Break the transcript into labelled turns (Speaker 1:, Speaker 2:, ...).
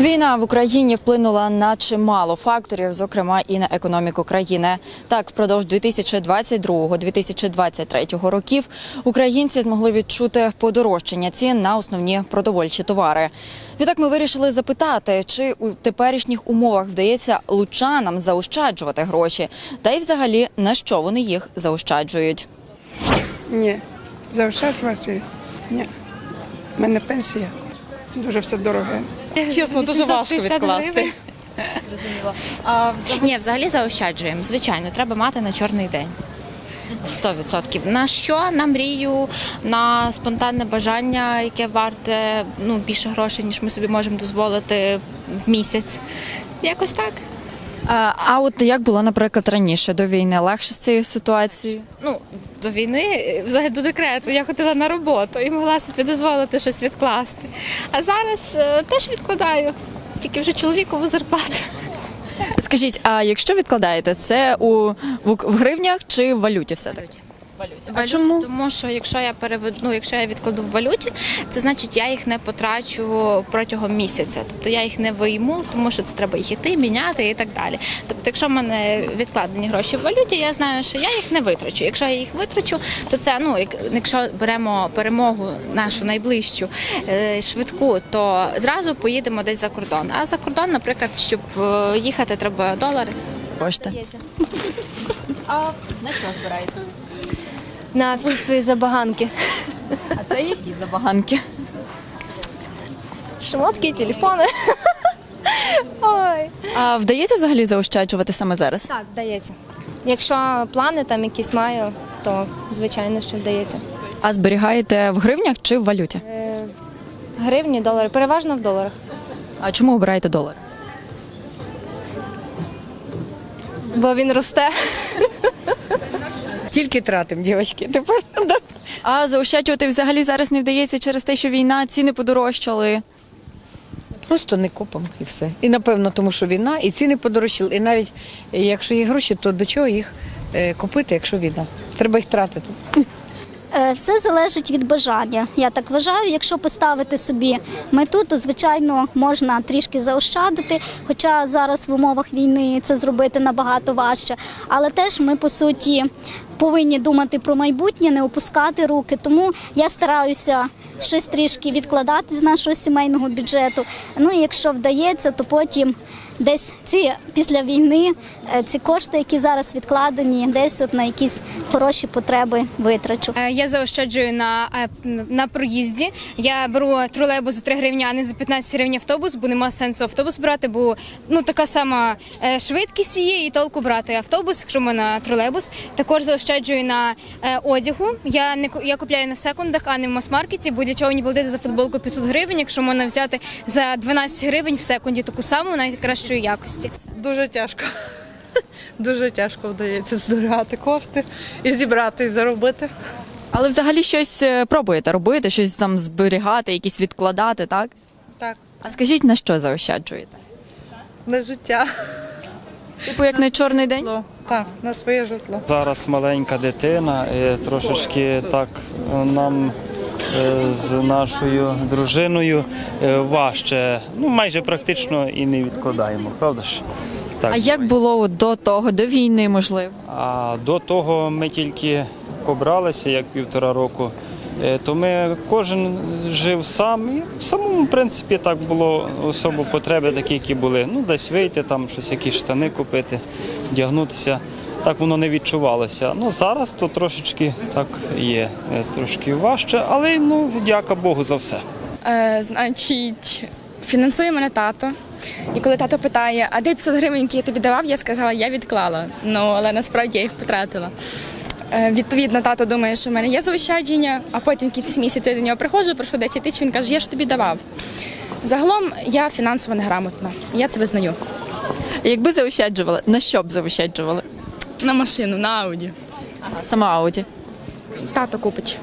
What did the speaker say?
Speaker 1: Війна в Україні вплинула на чимало факторів, зокрема і на економіку країни. Так, впродовж 2022-2023 років українці змогли відчути подорожчання цін на основні продовольчі товари. Відтак ми вирішили запитати, чи у теперішніх умовах вдається лучанам заощаджувати гроші, та й взагалі на що вони їх заощаджують.
Speaker 2: Ні, заощаджувати ні. У мене пенсія. Дуже все дороге.
Speaker 3: Чесно, дуже важко відкласти.
Speaker 4: Ні, взагалі заощаджуємо. Звичайно, треба мати на чорний день. 100%. На що? На мрію, на спонтанне бажання, яке варте ну, більше грошей, ніж ми собі можемо дозволити в місяць. Якось так.
Speaker 1: А, от як було, наприклад, раніше до війни легше з цією ситуацією?
Speaker 4: Ну, до війни, взагалі до декрету, я ходила на роботу і могла собі дозволити щось відкласти. А зараз е, теж відкладаю, тільки вже чоловікову зарплату.
Speaker 1: Скажіть, а якщо відкладаєте, це у в, в гривнях чи в валюті все таки? А чому?
Speaker 4: Тому що якщо я переведу, ну, якщо я відкладу в валюті, це значить я їх не потрачу протягом місяця. Тобто я їх не вийму, тому що це треба їх іти, міняти і так далі. Тобто, якщо в мене відкладені гроші в валюті, я знаю, що я їх не витрачу. Якщо я їх витрачу, то це ну якщо беремо перемогу нашу найближчу е, швидку, то зразу поїдемо десь за кордон. А за кордон, наприклад, щоб е, їхати, треба долари.
Speaker 1: Кошти. А на що збираєте?
Speaker 5: На всі свої забаганки.
Speaker 1: А це які забаганки?
Speaker 5: Шмотки, телефони. Ой.
Speaker 1: А вдається взагалі заощаджувати саме зараз?
Speaker 5: Так, вдається. Якщо плани там якісь маю, то звичайно, що вдається.
Speaker 1: А зберігаєте в гривнях чи в валюті?
Speaker 5: Е, Гривні, долари, переважно в доларах.
Speaker 1: А чому обираєте долар?
Speaker 5: Бо він росте.
Speaker 3: Тільки тратимо, дівчатки. Тепер
Speaker 1: А заощаджувати взагалі зараз не вдається через те, що війна, ціни подорожчали.
Speaker 3: просто не купимо і все. І напевно, тому що війна, і ціни подорожчали. І навіть якщо є гроші, то до чого їх е, купити, якщо війна? Треба їх тратити.
Speaker 6: Е, Все залежить від бажання. Я так вважаю. Якщо поставити собі мету, то звичайно можна трішки заощадити. Хоча зараз в умовах війни це зробити набагато важче. Але теж ми по суті повинні думати про майбутнє, не опускати руки. Тому я стараюся щось трішки відкладати з нашого сімейного бюджету. Ну і якщо вдається, то потім. Десь ці після війни е, ці кошти, які зараз відкладені, десь от на якісь хороші потреби витрачу.
Speaker 7: Е, Я заощаджую на, е, на проїзді. Я беру тролейбус за 3 гривні, а не за 15 гривень автобус, бо нема сенсу автобус брати, бо ну така сама швидкість є і толку брати автобус, якщо ми тролейбус. Також заощаджую на одягу. Я не я купляю на секундах, а не в мас-маркеті. Будь чого мені платити за футболку 500 гривень, якщо можна взяти за 12 гривень в секунді таку саму найкращої якості.
Speaker 8: Дуже тяжко. Дуже тяжко вдається збирати кошти і зібрати, і заробити.
Speaker 1: Але взагалі щось е, пробуєте робити, щось там зберігати, якісь відкладати, так?
Speaker 8: Так,
Speaker 1: А скажіть, на що заощаджуєте?
Speaker 8: на життя.
Speaker 1: Типу, як на чорний день?
Speaker 8: Так, на своє житло.
Speaker 9: Зараз маленька дитина, і трошечки так е, нам з нашою дружиною е, важче. Ну, майже практично і не відкладаємо, правда ж? Так.
Speaker 1: А як було от до того, до війни, можливо?
Speaker 9: А до того ми тільки побралися як півтора року, е, то ми кожен жив сам. І в самому в принципі так було особо потреби, такі, які були. Ну, десь вийти, там щось, якісь штани купити, вдягнутися. Так воно не відчувалося. Ну зараз то трошечки так є, е, трошки важче, але ну дяка Богу за все.
Speaker 10: Е, значить, фінансує мене тато. І коли тато питає, а де 500 гривень, які я тобі давав, я сказала, я відклала. Ну, але насправді я їх потратила. Е, відповідно, тато думає, що в мене є заощадження, а потім в кінці місяця я до нього приходжу, прошу 10 тисяч, він каже, я ж тобі давав. Загалом я фінансово неграмотна, я це визнаю.
Speaker 1: Якби заощаджували, на що б заощаджували?
Speaker 10: На машину, на ауді.
Speaker 1: Ага, сама Ауді.
Speaker 10: Тато купить.